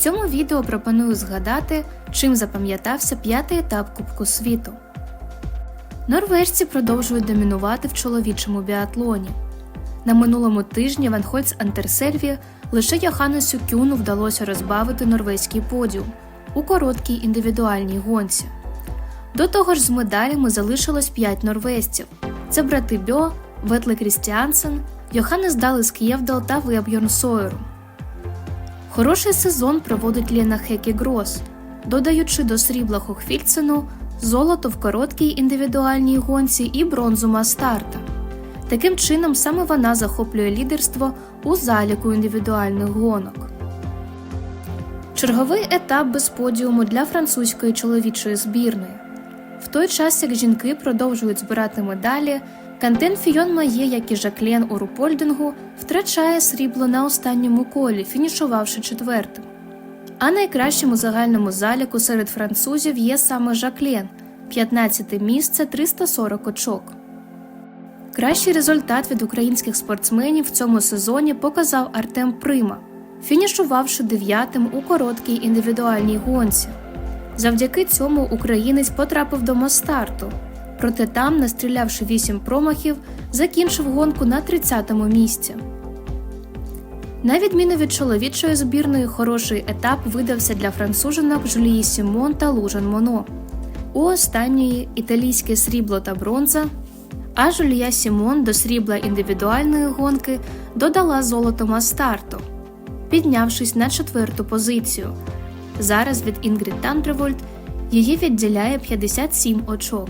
цьому відео пропоную згадати, чим запам'ятався п'ятий етап Кубку світу. Норвежці продовжують домінувати в чоловічому біатлоні. На минулому тижні в Анхольц Антерсельві лише Йоханнесу Кюну вдалося розбавити норвезький подіум у короткій індивідуальній гонці. До того ж, з медалями залишилось 5 норвезців: це брати Бьо, Ветле Крістіансен, Йоханнес Далес К'євдал та Веб'йорн Сойеру. Хороший сезон проводить Лена Хекі Грос, додаючи до срібла Хохфільцену золото в короткій індивідуальній гонці і бронзу Мастарта. Таким чином, саме вона захоплює лідерство у заліку індивідуальних гонок. Черговий етап без подіуму для французької чоловічої збірної. В той час, як жінки продовжують збирати медалі, Кантен Фійон Має, як і Жаклен у Рупольдингу, втрачає срібло на останньому колі, фінішувавши четвертим. А найкращим у загальному заліку серед французів є саме Жаклен 15 місце 340 очок. Кращий результат від українських спортсменів в цьому сезоні показав Артем Прима, фінішувавши дев'ятим у короткій індивідуальній гонці. Завдяки цьому українець потрапив до Мостарту, проте там, настрілявши 8 промахів, закінчив гонку на 30-му місці. На відміну від чоловічої збірної, хороший етап видався для францужинок Жулії Сімон та Лужан Моно. У останньої італійське срібло та бронза, а Жулія Сімон до срібла індивідуальної гонки додала золото мастарту, піднявшись на четверту позицію. Зараз від Інгрід Тандревольд її відділяє 57 очок.